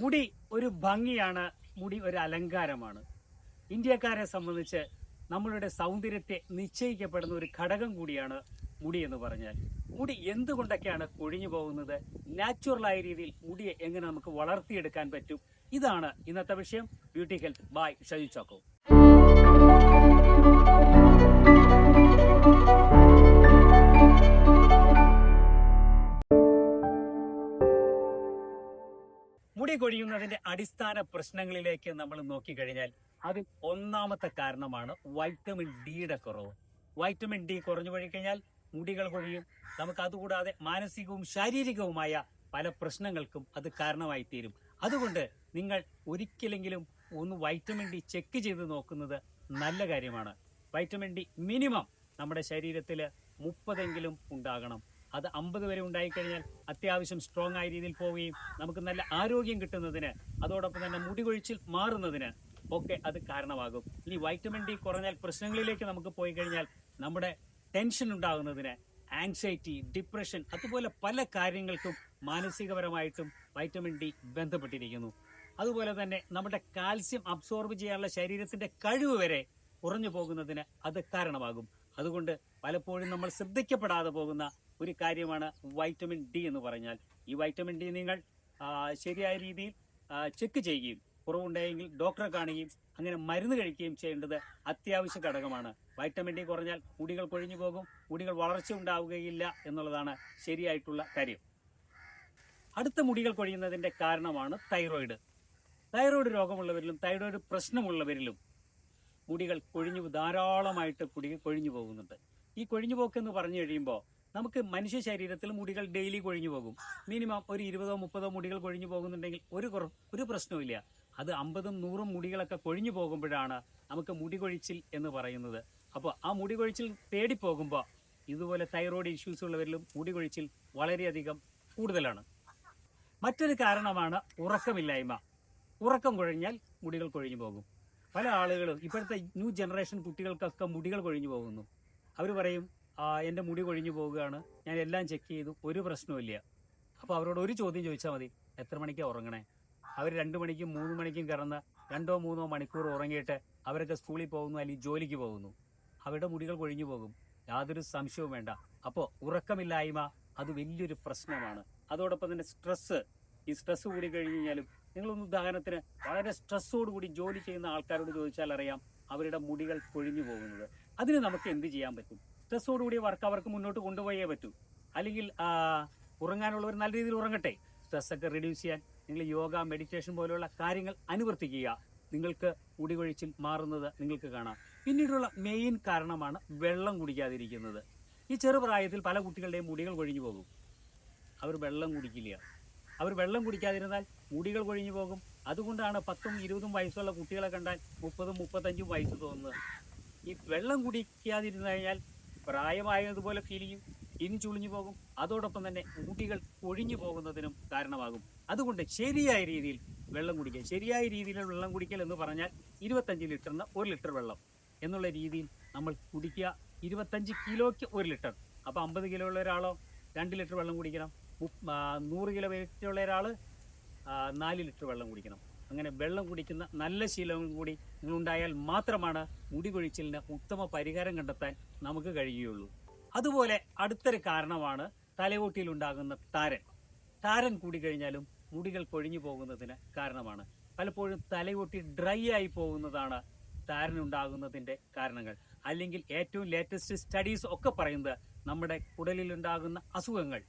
മുടി ഒരു ഭംഗിയാണ് മുടി ഒരു അലങ്കാരമാണ്. ഇന്ത്യക്കാരെ സംബന്ധിച്ച് നമ്മളുടെ സൗന്ദര്യത്തെ നിശ്ചയിക്കപ്പെടുന്ന ഒരു ഘടകം കൂടിയാണ് മുടി എന്ന് പറഞ്ഞാൽ. മുടി എന്തുകൊണ്ടൊക്കെയാണ് കൊഴിഞ്ഞു പോകുന്നത്? നാച്ചുറലായ രീതിയിൽ മുടിയെ എങ്ങനെ നമുക്ക് വളർത്തിയെടുക്കാൻ പറ്റും? ഇതാണ് ഇന്നത്തെ വിഷയം. Beauty health by Shaju Chokko. മുടി കൊഴിയുന്നതിന്റെ അടിസ്ഥാന പ്രശ്നങ്ങളിലേക്ക് നമ്മൾ നോക്കിക്കഴിഞ്ഞാൽ അതിൽ ഒന്നാമത്തെ കാരണമാണ് വൈറ്റമിൻ ഡിയുടെ കുറവ്. വൈറ്റമിൻ ഡി കുറഞ്ഞു കഴിഞ്ഞാൽ മുടികൾ കൊഴിയും. നമുക്ക് അതുകൂടാതെ മാനസികവും ശാരീരികവുമായ പല പ്രശ്നങ്ങൾക്കും അത് കാരണമായി തീരും അതുകൊണ്ട് നിങ്ങൾ ഒരിക്കലെങ്കിലും ഒന്ന് വൈറ്റമിൻ ഡി ചെക്ക് ചെയ്ത് നോക്കുന്നത് നല്ല കാര്യമാണ്. വൈറ്റമിൻ ഡി മിനിമം നമ്മുടെ ശരീരത്തിൽ മുപ്പതെങ്കിലും ഉണ്ടാകണം. അത് അമ്പത് വരെ ഉണ്ടായിക്കഴിഞ്ഞാൽ അത്യാവശ്യം സ്ട്രോങ് ആയ രീതിയിൽ പോവുകയും നമുക്ക് നല്ല ആരോഗ്യം കിട്ടുന്നതിന് അതോടൊപ്പം തന്നെ മുടി കൊഴിച്ചിൽ മാറുന്നതിന് ഒക്കെ അത് കാരണമാകും. ഇനി വൈറ്റമിൻ ഡി കുറഞ്ഞാൽ പ്രശ്നങ്ങളിലേക്ക് നമുക്ക് പോയി കഴിഞ്ഞാൽ നമ്മുടെ ടെൻഷൻ ഉണ്ടാകുന്നതിന് ആങ്സൈറ്റി ഡിപ്രഷൻ അതുപോലെ പല കാര്യങ്ങൾക്കും മാനസികപരമായിട്ടും വൈറ്റമിൻ ഡി ബന്ധപ്പെട്ടിരിക്കുന്നു. അതുപോലെ തന്നെ നമ്മുടെ കാൽസ്യം അബ്സോർബ് ചെയ്യാനുള്ള ശരീരത്തിന്റെ കഴിവ് വരെ കുറഞ്ഞു പോകുന്നതിന് അത് കാരണമാകും. അതുകൊണ്ട് പലപ്പോഴും നമ്മൾ ശ്രദ്ധിക്കപ്പെടാതെ പോകുന്ന ഒരു കാര്യമാണ് വൈറ്റമിൻ ഡി എന്ന് പറഞ്ഞാൽ. ഈ വൈറ്റമിൻ ഡി നിങ്ങൾ ശരിയായ രീതിയിൽ ചെക്ക് ചെയ്യുകയും കുറവുണ്ടെങ്കിൽ ഡോക്ടറെ കാണുകയും അങ്ങനെ മരുന്ന് കഴിക്കുകയും ചെയ്യേണ്ടത് അത്യാവശ്യ ഘടകമാണ്. വൈറ്റമിൻ ഡി കുറഞ്ഞാൽ മുടികൾ കൊഴിഞ്ഞു പോകും മുടികൾ വളർച്ച ഉണ്ടാവുകയില്ല എന്നുള്ളതാണ് ശരിയായിട്ടുള്ള കാര്യം. അടുത്ത മുടികൾ കൊഴിയുന്നതിന്റെ കാരണമാണ് തൈറോയിഡ്. തൈറോയിഡ് രോഗമുള്ളവരിലും തൈറോയിഡ് പ്രശ്നമുള്ളവരിലും മുടികൾ കൊഴിഞ്ഞു ധാരാളമായിട്ട് കുടി കൊഴിഞ്ഞു പോകുന്നുണ്ട്. ഈ കൊഴിഞ്ഞു പോക്കെന്ന് പറഞ്ഞു കഴിയുമ്പോൾ നമുക്ക് മനുഷ്യ ശരീരത്തിൽ മുടികൾ ഡെയിലി കൊഴിഞ്ഞു പോകും. മിനിമം ഒരു ഇരുപതോ മുപ്പതോ മുടികൾ കൊഴിഞ്ഞു പോകുന്നുണ്ടെങ്കിൽ ഒരു കുറ ഒരു പ്രശ്നവുമില്ല. അത് അമ്പതും നൂറും മുടികളൊക്കെ കൊഴിഞ്ഞു പോകുമ്പോഴാണ് നമുക്ക് മുടി കൊഴിച്ചിൽ എന്ന് പറയുന്നത്. അപ്പോൾ ആ മുടി കൊഴിച്ചിൽ തേടി പോകുമ്പോൾ ഇതുപോലെ തൈറോയ്ഡ് ഇഷ്യൂസ് ഉള്ളവരിലും മുടി കൊഴിച്ചിൽ വളരെയധികം കൂടുതലാണ്. മറ്റൊരു കാരണമാണ് ഉറക്കമില്ലായ്മ. ഉറക്കം കൊഴിഞ്ഞാൽ മുടികൾ കൊഴിഞ്ഞു പോകും. പല ആളുകളും ഇപ്പോഴത്തെ ന്യൂ ജനറേഷൻ കുട്ടികൾക്കൊക്കെ മുടികൾ കൊഴിഞ്ഞു പോകുന്നു. അവർ പറയും "ആ, എന്റെ മുടി കൊഴിഞ്ഞു പോവുകയാണ് ഞാൻ എല്ലാം ചെക്ക് ചെയ്തു. ഒരു പ്രശ്നവുമില്ല അപ്പോൾ അവരോട് ഒരു ചോദ്യം ചോദിച്ചാൽ മതി. എത്ര മണിക്കാണ് ഉറങ്ങണേ? അവർ രണ്ട് മണിക്കും മൂന്ന് മണിക്കും കിടന്ന് രണ്ടോ മൂന്നോ മണിക്കൂർ ഉറങ്ങിയിട്ട് അവരൊക്കെ സ്കൂളിൽ പോകുന്നു അല്ലെങ്കിൽ ജോലിക്ക് പോകുന്നു. അവരുടെ മുടികൾ കൊഴിഞ്ഞു പോകും. യാതൊരു സംശയവും വേണ്ട. അപ്പോൾ ഉറക്കമില്ലായ്മ അത് വലിയൊരു പ്രശ്നമാണ്. അതോടൊപ്പം തന്നെ സ്ട്രെസ്സ് ഈ സ്ട്രെസ് കൂടി കഴിഞ്ഞ് കഴിഞ്ഞാലും നിങ്ങളൊന്ന് ഉദാഹരണത്തിന് വളരെ സ്ട്രെസ്സോടുകൂടി ജോലി ചെയ്യുന്ന ആൾക്കാരോട് ചോദിച്ചാൽ അറിയാം അവരുടെ മുടികൾ കൊഴിഞ്ഞു പോകുന്നത്. അതിന് നമുക്ക് എന്ത് ചെയ്യാൻ പറ്റും? സ്ട്രെസ്സോടുകൂടി വർക്ക് അവർക്ക് മുന്നോട്ട് കൊണ്ടുപോയേ പറ്റൂ. അല്ലെങ്കിൽ ഉറങ്ങാനുള്ളവർ നല്ല രീതിയിൽ ഉറങ്ങട്ടെ. സ്ട്രെസ്സൊക്കെ റിഡ്യൂസ് ചെയ്യാൻ നിങ്ങൾ യോഗ മെഡിറ്റേഷൻ പോലെയുള്ള കാര്യങ്ങൾ അനുവർത്തിക്കുക. നിങ്ങൾക്ക് മുടികൊഴിച്ചിൽ മാറുന്നത് നിങ്ങൾക്ക് കാണാം. പിന്നീടുള്ള മെയിൻ കാരണമാണ് വെള്ളം കുടിക്കാതിരിക്കുന്നത്. ഈ ചെറുപ്രായത്തിൽ പല കുട്ടികളുടെയും മുടികൾ കൊഴിഞ്ഞു പോകും. അവർ വെള്ളം കുടിക്കില്ല. അവർ വെള്ളം കുടിക്കാതിരുന്നാൽ മുടികൾ കൊഴിഞ്ഞു പോകും. അതുകൊണ്ടാണ് പത്തും ഇരുപതും വയസ്സുള്ള കുട്ടികളെ കണ്ടാൽ മുപ്പതും മുപ്പത്തഞ്ചും വയസ്സ് തോന്നുന്നത്. ഈ വെള്ളം കുടിക്കാതിരുന്നു കഴിഞ്ഞാൽ പ്രായമായതുപോലെ ഫീൽ ചെയ്യും. ഇനി ചുളിഞ്ഞു പോകും. അതോടൊപ്പം തന്നെ മുടികൾ ഒഴിഞ്ഞു പോകുന്നതിനും കാരണമാകും. അതുകൊണ്ട് ശരിയായ രീതിയിൽ വെള്ളം കുടിക്കുക. ശരിയായ രീതിയിൽ വെള്ളം കുടിക്കൽ എന്ന് പറഞ്ഞാൽ ഇരുപത്തഞ്ച് ലിറ്ററിന് ഒരു ലിറ്റർ വെള്ളം എന്നുള്ള രീതിയിൽ നമ്മൾ കുടിക്കുക. ഇരുപത്തഞ്ച് കിലോയ്ക്ക് ഒരു ലിറ്റർ. അപ്പോൾ അമ്പത് കിലോ ഉള്ള ഒരാളോ രണ്ട് ലിറ്റർ വെള്ളം കുടിക്കണം. നൂറ് കിലോ വെയിറ്റ് ഉള്ള ഒരാൾ നാല് ലിറ്റർ വെള്ളം കുടിക്കണം. അങ്ങനെ വെള്ളം കുടിക്കുന്ന നല്ല ശീലവും കൂടി നിങ്ങളുണ്ടായാൽ മാത്രമാണ് മുടി കൊഴിച്ചിലിന് ഉത്തമ പരിഹാരം കണ്ടെത്താൻ നമുക്ക് കഴിയുകയുള്ളൂ. അതുപോലെ അടുത്തൊരു കാരണമാണ് തലയോട്ടിയിൽ ഉണ്ടാകുന്ന താരൻ താരൻ കൂടിക്കഴിഞ്ഞാലും മുടികൾ കൊഴിഞ്ഞു പോകുന്നതിന് കാരണമാണ്. പലപ്പോഴും തലയോട്ടി ഡ്രൈ ആയി പോകുന്നതാണ് താരൻ ഉണ്ടാകുന്നതിന്റെ കാരണങ്ങൾ. അല്ലെങ്കിൽ ഏറ്റവും ലേറ്റസ്റ്റ് സ്റ്റഡീസ് ഒക്കെ പറയുന്നത് നമ്മുടെ കുടലിലുണ്ടാകുന്ന അസുഖങ്ങൾ.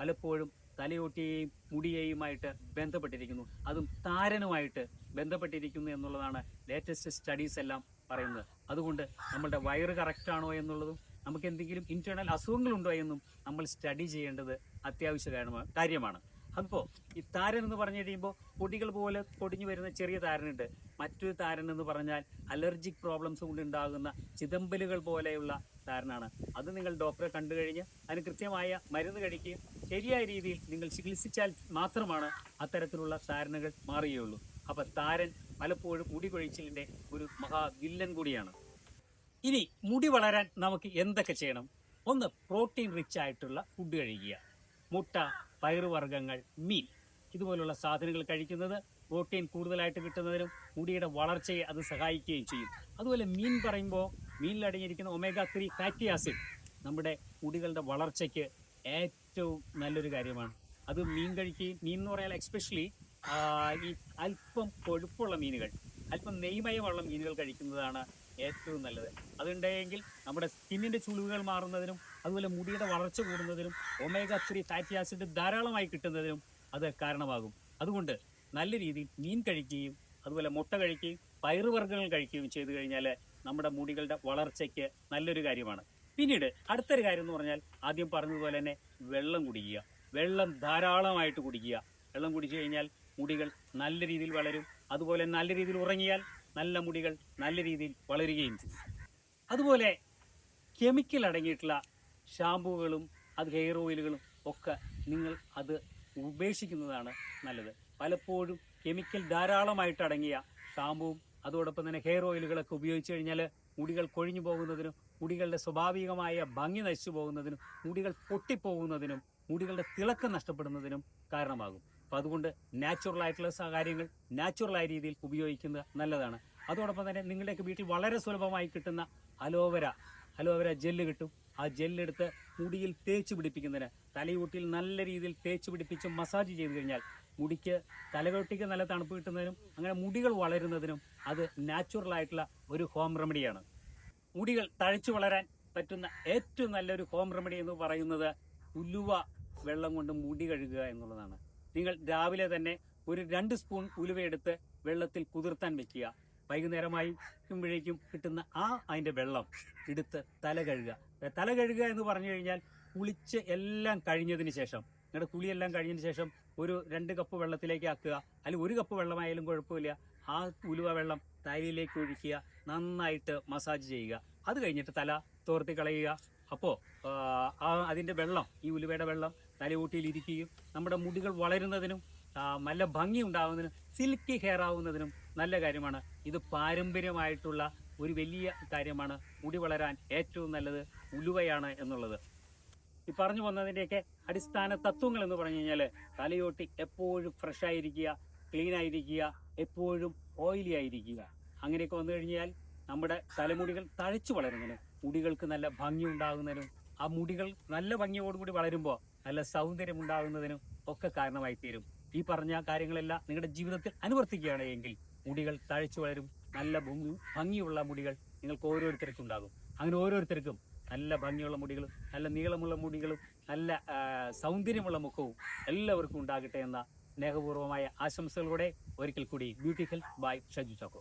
പലപ്പോഴും തലയോട്ടിയെയും മുടിയെയുമായിട്ട് ബന്ധപ്പെട്ടിരിക്കുന്നു. അതും താരനുമായിട്ട് ബന്ധപ്പെട്ടിരിക്കുന്നു എന്നുള്ളതാണ് ലേറ്റസ്റ്റ് സ്റ്റഡീസ് എല്ലാം പറയുന്നത്. അതുകൊണ്ട് നമ്മളുടെ വയറ് കറക്റ്റാണോ എന്നുള്ളതും നമുക്ക് എന്തെങ്കിലും ഇന്റേണൽ അസുഖങ്ങളുണ്ടോ എന്നും നമ്മൾ സ്റ്റഡി ചെയ്യേണ്ടത് അത്യാവശ്യ കാര്യമാണ്. അപ്പോൾ ഈ താരൻ എന്ന് പറഞ്ഞു കഴിയുമ്പോൾ പൊടികൾ പോലെ പൊടിഞ്ഞു വരുന്ന ചെറിയ താരനുണ്ട്. മറ്റൊരു താരൻ എന്ന് പറഞ്ഞാൽ അലർജിക് പ്രോബ്ലംസ് കൊണ്ട് ഉണ്ടാകുന്ന ചിതമ്പലുകൾ പോലെയുള്ള താരനാണ്. അത് നിങ്ങൾ ഡോക്ടറെ കണ്ടു കഴിഞ്ഞ് അതിന് കൃത്യമായ മരുന്ന് കഴിക്കുകയും ശരിയായ രീതിയിൽ നിങ്ങൾ ചികിത്സിച്ചാൽ മാത്രമാണ് അത്തരത്തിലുള്ള താരനുകൾ മാറുകയുള്ളൂ. അപ്പം താരൻ പലപ്പോഴും മുടി കൊഴിച്ചിലിന്റെ ഒരു മഹാ വില്ലൻ കൂടിയാണ്. ഇനി മുടി വളരാൻ നമുക്ക് എന്തൊക്കെ ചെയ്യണം? ഒന്ന് പ്രോട്ടീൻ റിച്ച് ആയിട്ടുള്ള ഫുഡ് കഴിക്കുക. മുട്ട പയറുവർഗങ്ങൾ മീൻ. ഇതുപോലുള്ള സാധനങ്ങൾ കഴിക്കുന്നത് പ്രോട്ടീൻ കൂടുതലായിട്ട് കിട്ടുന്നതിനും മുടിയുടെ വളർച്ചയെ അത് സഹായിക്കുകയും ചെയ്യും. അതുപോലെ മീൻ പറയുമ്പോൾ മീനിലടങ്ങിയിരിക്കുന്ന ഒമേഗ ത്രീ ഫാറ്റി ആസിഡ് നമ്മുടെ മുടികളുടെ വളർച്ചയ്ക്ക് ഏറ്റവും നല്ലൊരു കാര്യമാണ്. അത് മീൻ കഴിക്കുകയും മീൻ എന്ന് പറയാൻ എക്സ്പെഷ്യലി ഈ അല്പം കൊഴുപ്പുള്ള മീനുകൾ അല്പം നെയ്മയമുള്ള മീനുകൾ കഴിക്കുന്നതാണ് ഏറ്റവും നല്ലത്. അതുണ്ടെങ്കിൽ നമ്മുടെ സ്കിന്നിന്റെ ചുളിവുകൾ മാറുന്നതിനും അതുപോലെ മുടിയുടെ വളർച്ച കൂടുന്നതിനും ഒമേഗ ത്രീ ഫാറ്റി ആസിഡ് ധാരാളമായി കിട്ടുന്നതിനും അത് കാരണമാകും. അതുകൊണ്ട് നല്ല രീതിയിൽ മീൻ കഴിക്കുകയും അതുപോലെ മുട്ട കഴിക്കുകയും പയറുവർഗങ്ങൾ കഴിക്കുകയും ചെയ്തു കഴിഞ്ഞാൽ നമ്മുടെ മുടികളുടെ വളർച്ചയ്ക്ക് നല്ലൊരു കാര്യമാണ്. പിന്നീട് അടുത്തൊരു കാര്യം എന്ന് പറഞ്ഞാൽ ആദ്യം പറഞ്ഞതുപോലെ തന്നെ വെള്ളം കുടിക്കുക. വെള്ളം ധാരാളമായിട്ട് കുടിക്കുക. വെള്ളം കുടിച്ചു കഴിഞ്ഞാൽ മുടികൾ നല്ല രീതിയിൽ വളരും. അതുപോലെ നല്ല രീതിയിൽ ഉറങ്ങിയാൽ നല്ല മുടികൾ നല്ല രീതിയിൽ വളരുകയും ചെയ്യും അതുപോലെ കെമിക്കൽ അടങ്ങിയിട്ടുള്ള ഷാമ്പുകളും അത് ഹെയർ ഓയിലുകളും ഒക്കെ നിങ്ങൾ അത് ഉപേക്ഷിക്കുന്നതാണ് നല്ലത്. പലപ്പോഴും കെമിക്കൽ ധാരാളമായിട്ട് അടങ്ങിയ ഷാമ്പുവും അതോടൊപ്പം തന്നെ ഹെയർ ഓയിലുകളൊക്കെ ഉപയോഗിച്ച് കഴിഞ്ഞാൽ മുടികൾ കൊഴിഞ്ഞു പോകുന്നതിനും മുടികളുടെ സ്വാഭാവികമായ ഭംഗി നശിച്ചു പോകുന്നതിനും മുടികൾ പൊട്ടിപ്പോകുന്നതിനും മുടികളുടെ തിളക്കം നഷ്ടപ്പെടുന്നതിനും കാരണമാകും. അപ്പോൾ അതുകൊണ്ട് നാച്ചുറൽ ആയിട്ടുള്ള കാര്യങ്ങൾ നാച്ചുറലായ രീതിയിൽ ഉപയോഗിക്കുന്നത് നല്ലതാണ്. അതോടൊപ്പം തന്നെ നിങ്ങളുടെയൊക്കെ വീട്ടിൽ വളരെ സുലഭമായി കിട്ടുന്ന അലോവര അലോവര ജെല്ല് കിട്ടും. ആ ജെല്ലെടുത്ത് മുടിയിൽ തേച്ച് പിടിപ്പിക്കുന്നതിന് തലയൂട്ടിൽ നല്ല രീതിയിൽ തേച്ച് പിടിപ്പിച്ച് മസാജ് ചെയ്ത് കഴിഞ്ഞാൽ മുടിക്ക് തലകൊട്ടിക്ക് നല്ല തണുപ്പ് കിട്ടുന്നതിനും അങ്ങനെ മുടികൾ വളരുന്നതിനും അത് നാച്ചുറൽ ആയിട്ടുള്ള ഒരു ഹോം റെമഡിയാണ് മുടികൾ തഴച്ചു വളരാൻ പറ്റുന്ന ഏറ്റവും നല്ലൊരു ഹോം റെമഡി എന്ന് പറയുന്നത് ഉലുവ വെള്ളം കൊണ്ട് മുടി കഴുകുക എന്നുള്ളതാണ്. നിങ്ങൾ രാവിലെ തന്നെ ഒരു രണ്ട് സ്പൂൺ ഉലുവയെടുത്ത് വെള്ളത്തിൽ കുതിർത്താൻ വെക്കുക. വൈകുന്നേരമായി ക്കുമ്പോഴേക്കും കിട്ടുന്ന ആ അതിന്റെ വെള്ളം എടുത്ത് തല കഴുകുക. തല കഴുകുക എന്ന് പറഞ്ഞു കഴിഞ്ഞാൽ കുളിച്ച് എല്ലാം കഴിഞ്ഞതിന് ശേഷം നിങ്ങളുടെ കുളിയെല്ലാം കഴിഞ്ഞതിന് ശേഷം ഒരു രണ്ട് കപ്പ് വെള്ളത്തിലേക്ക് ആക്കുക. അല്ലെങ്കിൽ ഒരു കപ്പ് വെള്ളമായാലും കുഴപ്പമില്ല. ആ ഉലുവ വെള്ളം തലയിലേക്ക് ഒഴിക്കുക. നന്നായിട്ട് മസാജ് ചെയ്യുക. അത് കഴിഞ്ഞിട്ട് തല തോർത്തി കളയുക. അപ്പോൾ അതിന്റെ വെള്ളം ഈ ഉലുവയുടെ വെള്ളം തലയൂട്ടിയിൽ ഇരിക്കുകയും നമ്മുടെ മുടികൾ വളരുന്നതിനും നല്ല ഭംഗി ഉണ്ടാകുന്നതിനും സിൽക്കി ഹെയർ ആവുന്നതിനും നല്ല കാര്യമാണ്. ഇത് പാരമ്പര്യമായിട്ടുള്ള ഒരു വലിയ കാര്യമാണ്. മുടി വളരാൻ ഏറ്റവും നല്ലത് ഉലുവയാണ് എന്നുള്ളത്. ഈ പറഞ്ഞു വന്നതിന്റെയൊക്കെ അടിസ്ഥാന തത്വങ്ങൾ എന്ന് പറഞ്ഞു കഴിഞ്ഞാൽ തലയോട്ടി എപ്പോഴും ഫ്രഷ് ആയിരിക്കുക ക്ലീൻ ആയിരിക്കുക എപ്പോഴും ഓയിലി ആയിരിക്കുക. അങ്ങനെയൊക്കെ വന്നു കഴിഞ്ഞാൽ നമ്മുടെ തലമുടികൾ തഴച്ചു വളരുന്നതിനും മുടികൾക്ക് നല്ല ഭംഗി ഉണ്ടാകുന്നതിനും ആ മുടികൾ നല്ല ഭംഗിയോടുകൂടി വളരുമ്പോൾ നല്ല സൗന്ദര്യം ഉണ്ടാകുന്നതിനും ഒക്കെ കാരണമായി തീരും. ഈ പറഞ്ഞ കാര്യങ്ങളെല്ലാം നിങ്ങളുടെ ജീവിതത്തിൽ അനുവർത്തിക്കുകയാണ് എങ്കിൽ മുടികൾ തഴച്ചു വളരും. നല്ല ഭംഗി ഭംഗിയുള്ള മുടികൾ നിങ്ങൾക്ക് ഓരോരുത്തർക്കും ഉണ്ടാകും. അങ്ങനെ ഓരോരുത്തർക്കും നല്ല ഭംഗിയുള്ള മുടികളും നല്ല നീളമുള്ള മുടികളും നല്ല സൗന്ദര്യമുള്ള മുഖവും എല്ലാവർക്കും ഉണ്ടാകട്ടെ എന്ന സ്നേഹപൂർവമായ ആശംസകളോടെ ഒരിക്കൽ കൂടി ബ്യൂട്ടിഫുൾ ബൈ ഷജു ചാക്കോ.